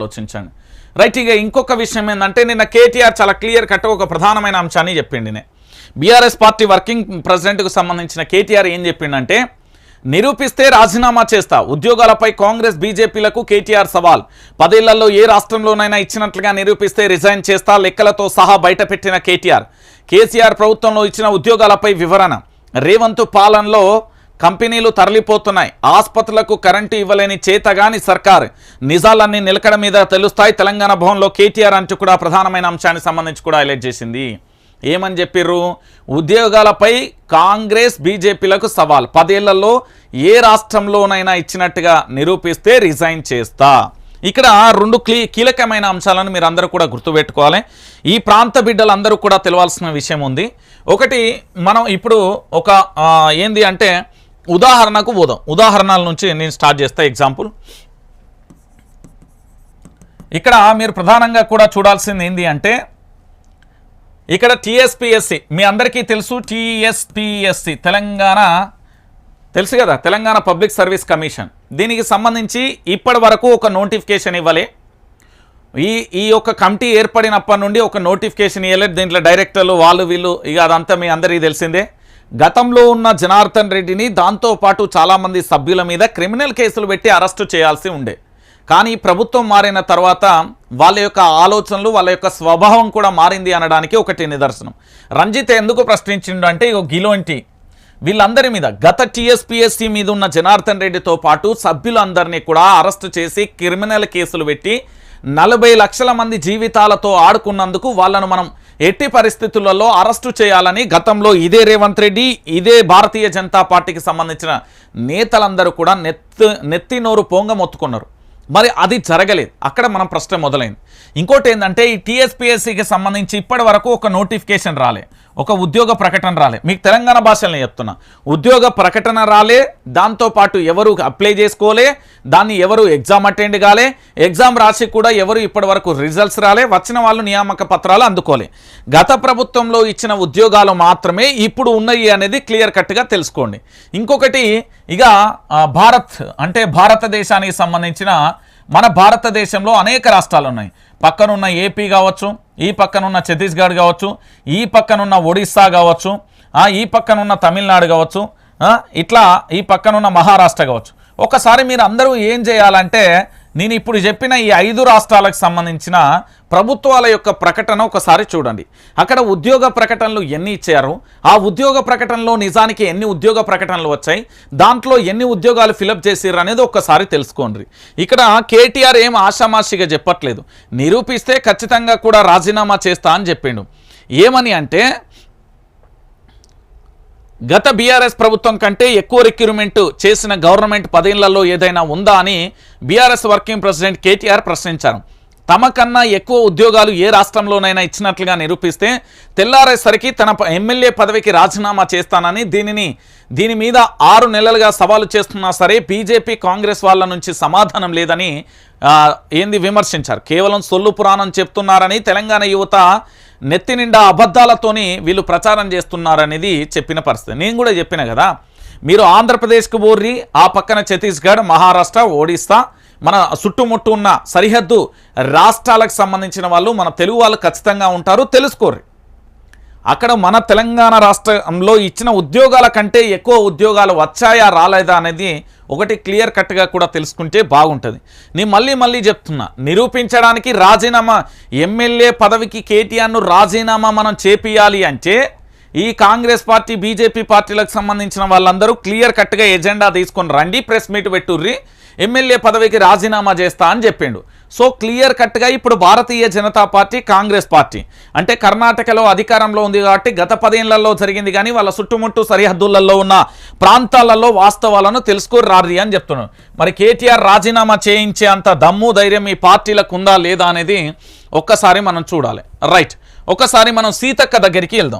ఆలోచించండి. రైట్ ఇక ఇంకొక విషయం ఏంటంటే నిన్న కేటీఆర్ చాలా క్లియర్ కట్ ఒక ప్రధానమైన అంశాన్ని చెప్పిండి బీఆర్ఎస్ పార్టీ వర్కింగ్ ప్రెసిడెంట్కు సంబంధించిన కేటీఆర్ ఏం చెప్పిండంటే నిరూపిస్తే రాజీనామా చేస్తా. ఉద్యోగాలపై కాంగ్రెస్ బీజేపీలకు కేటీఆర్ సవాల్. పదేళ్ళలో ఏ రాష్ట్రంలోనైనా ఇచ్చినట్లుగా నిరూపిస్తే రిజైన్ చేస్తా లెక్కలతో సహా బయటపెట్టిన కేటీఆర్. కేసీఆర్ ప్రభుత్వంలో ఇచ్చిన ఉద్యోగాలపై వివరణ. రేవంత్ పాలనలో కంపెనీలు తరలిపోతున్నాయి. ఆసుపత్రులకు కరెంటు ఇవ్వలేని చేతగాని సర్కార్. నిజాలన్నీ నిలకడ మీద తెలుస్తాయి. తెలంగాణ భవన్లో కేటీఆర్ అంటూ కూడా ప్రధానమైన అంశానికి సంబంధించి కూడా హైలైట్ చేసింది. ఏమని చెప్పిర్రు? ఉద్యోగాలపై కాంగ్రెస్ బీజేపీలకు సవాల్. పదేళ్ళలో ఏ రాష్ట్రంలోనైనా ఇచ్చినట్టుగా నిరూపిస్తే రిజైన్ చేస్తా. ఇక్కడ రెండు క్లీ కీలకమైన అంశాలను మీరు అందరూ కూడా గుర్తుపెట్టుకోవాలి. ఈ ప్రాంత బిడ్డలందరూ కూడా తెలవాల్సిన విషయం ఉంది. ఒకటి మనం ఇప్పుడు ఒక ఏంది అంటే ఉదాహరణకు పోదాం ఉదాహరణల నుంచి నేను స్టార్ట్ చేస్తా ఎగ్జాంపుల్. ఇక్కడ మీరు ప్రధానంగా కూడా చూడాల్సింది ఏంటి అంటే ఇక్కడ టీఎస్పిఎస్సి మీ అందరికీ తెలుసు టీఎస్పిఎస్సి తెలంగాణ తెలుసు కదా తెలంగాణ పబ్లిక్ సర్వీస్ కమిషన్. దీనికి సంబంధించి ఇప్పటి వరకు ఒక నోటిఫికేషన్ ఇవ్వలే. ఈ ఈ యొక్క కమిటీ ఏర్పడినప్పటి నుండి ఒక నోటిఫికేషన్ ఇవ్వలేదు దీంట్లో డైరెక్టర్లు వాళ్ళు వీళ్ళు ఇక అదంతా మీ అందరికీ తెలిసిందే. గతంలో ఉన్న జనార్దన్ రెడ్డిని దాంతోపాటు చాలామంది సభ్యుల మీద క్రిమినల్ కేసులు పెట్టి అరెస్టు చేయాల్సి ఉండే. కానీ ప్రభుత్వం మారిన తర్వాత వాళ్ళ యొక్క ఆలోచనలు వాళ్ళ యొక్క స్వభావం కూడా మారింది అనడానికి ఒకటి నిదర్శనం. రంజిత్ ఎందుకు ప్రశ్నించిండు అంటే గిలోంటి. వీళ్ళందరి మీద గత టీఎస్పీఎస్సీ మీద ఉన్న జనార్దన్ రెడ్డితో పాటు సభ్యులందరినీ కూడా అరెస్టు చేసి క్రిమినల్ కేసులు పెట్టి నలభై లక్షల మంది జీవితాలతో ఆడుకున్నందుకు వాళ్ళను మనం ఎట్టి పరిస్థితులలో అరెస్టు చేయాలని గతంలో ఇదే రేవంత్ రెడ్డి ఇదే భారతీయ జనతా పార్టీకి సంబంధించిన నేతలందరూ కూడా నెత్తి నెత్తి నోరు పొంగ మొత్తుకున్నారు మరి అది జరగలేదు. అక్కడ మనం ప్రశ్న మొదలైంది. ఇంకోటి ఏంటంటే ఈ టీఎస్పీఎస్సీకి సంబంధించి ఇప్పటి వరకు ఒక నోటిఫికేషన్ రాలే. ఒక ఉద్యోగ ప్రకటన రాలే. మీకు తెలంగాణ భాషలో చెప్తున్నా. ఉద్యోగ ప్రకటన రాలే. దాంతోపాటు ఎవరు అప్లై చేసుకోలే. దాన్ని ఎవరు ఎగ్జామ్ అటెండ్ కాలే. ఎగ్జామ్ రాసి కూడా ఎవరు ఇప్పటి వరకు రిజల్ట్స్ రాలే. వచ్చిన వాళ్ళు నియామక పత్రాలు అందుకోలే. గత ప్రభుత్వంలో ఇచ్చిన ఉద్యోగాలు మాత్రమే ఇప్పుడు ఉన్నాయి అనేది క్లియర్ కట్గా తెలుసుకోండి. ఇంకొకటి ఇక భారత్ అంటే భారతదేశానికి సంబంధించిన మన భారతదేశంలో అనేక రాష్ట్రాలు ఉన్నాయి పక్కనున్న ఏపీ కావచ్చు ఈ పక్కనున్న ఛత్తీస్గఢ్ కావచ్చు ఈ పక్కనున్న ఒడిస్సా కావచ్చు ఈ పక్కనున్న తమిళనాడు కావచ్చు ఇట్లా ఈ పక్కనున్న మహారాష్ట్ర కావచ్చు. ఒకసారి మీరు అందరూ ఏం చేయాలంటే నేను ఇప్పుడు చెప్పిన ఈ ఐదు రాష్ట్రాలకు సంబంధించిన ప్రభుత్వాల యొక్క ప్రకటన ఒకసారి చూడండి. అక్కడ ఉద్యోగ ప్రకటనలు ఎన్ని ఇచ్చారు? ఆ ఉద్యోగ ప్రకటనలో నిజానికి ఎన్ని ఉద్యోగ ప్రకటనలు వచ్చాయి? దాంట్లో ఎన్ని ఉద్యోగాలు ఫిలప్ చేసిర్రు అనేది ఒక్కసారి తెలుసుకోండి. ఇక్కడ కేటీఆర్ ఏం ఆషామాషిగా చెప్పట్లేదు. నిరూపిస్తే ఖచ్చితంగా కూడా రాజీనామా చేస్తా అని చెప్పిండు. ఏమని అంటే గత బీఆర్ఎస్ ప్రభుత్వం కంటే ఎక్కువ రిక్రూట్మెంట్ చేసిన గవర్నమెంట్ పదేళ్ళలో ఏదైనా ఉందా అని బీఆర్ఎస్ వర్కింగ్ ప్రెసిడెంట్ కేటీఆర్ ప్రశ్నించారు. తమ కన్నా ఎక్కువ ఉద్యోగాలు ఏ రాష్ట్రంలోనైనా ఇచ్చినట్లుగా నిరూపిస్తే తెల్లారేసరికి తన ఎమ్మెల్యే పదవికి రాజీనామా చేస్తానని దీనిని దీని మీద ఆరు నెలలుగా సవాలు చేస్తున్నా సరే బీజేపీ కాంగ్రెస్ వాళ్ళ నుంచి సమాధానం లేదని ఏంది విమర్శించారు? కేవలం సొల్లు పురాణం చెప్తున్నారని తెలంగాణ యువత నెత్తి నిండా అబద్ధాలతోని వీళ్ళు ప్రచారం చేస్తున్నారనేది చెప్పిన పరిస్థితి. నేను కూడా చెప్పిన కదా మీరు ఆంధ్రప్రదేశ్కు బోర్రి ఆ పక్కన ఛత్తీస్గఢ్ మహారాష్ట్ర ఒడిస్సా మన చుట్టుముట్టు ఉన్న సరిహద్దు రాష్ట్రాలకు సంబంధించిన వాళ్ళు మన తెలుగు వాళ్ళు ఖచ్చితంగా ఉంటారు తెలుసుకోర్రి. అక్కడ మన తెలంగాణ రాష్ట్రంలో ఇచ్చిన ఉద్యోగాల కంటే ఎక్కువ ఉద్యోగాలు వచ్చాయా రాలేదా అనేది ఒకటి క్లియర్ కట్గా కూడా తెలుసుకుంటే బాగుంటుంది. నేను మళ్ళీ మళ్ళీ చెప్తున్నా నిరూపించడానికి రాజీనామా ఎమ్మెల్యే పదవికి కేటీఆర్ను రాజీనామా మనం చేపియాలి అంటే ఈ కాంగ్రెస్ పార్టీ బీజేపీ పార్టీలకు సంబంధించిన వాళ్ళందరూ క్లియర్ కట్గా ఎజెండా తీసుకొని రండి ప్రెస్ మీట్ పెట్టుర్రి ఎమ్మెల్యే పదవికి రాజీనామా చేస్తా అని చెప్పిండు. సో క్లియర్ కట్గా ఇప్పుడు భారతీయ జనతా పార్టీ కాంగ్రెస్ పార్టీ. అంటే కర్ణాటకలో అధికారంలో ఉంది కాబట్టి గత పదేళ్ళలో జరిగింది కానీ వాళ్ళ చుట్టుముట్టు సరిహద్దులలో ఉన్న ప్రాంతాలలో వాస్తవాలను తెలుసుకోరారి అని చెప్తున్నాను మరి కేటీఆర్ రాజీనామా చేయించే అంత దమ్ము ధైర్యం ఈ పార్టీలకు ఉందా లేదా అనేది ఒక్కసారి మనం చూడాలి. రైట్. ఒకసారి మనం సీతక్క దగ్గరికి వెళ్దాం.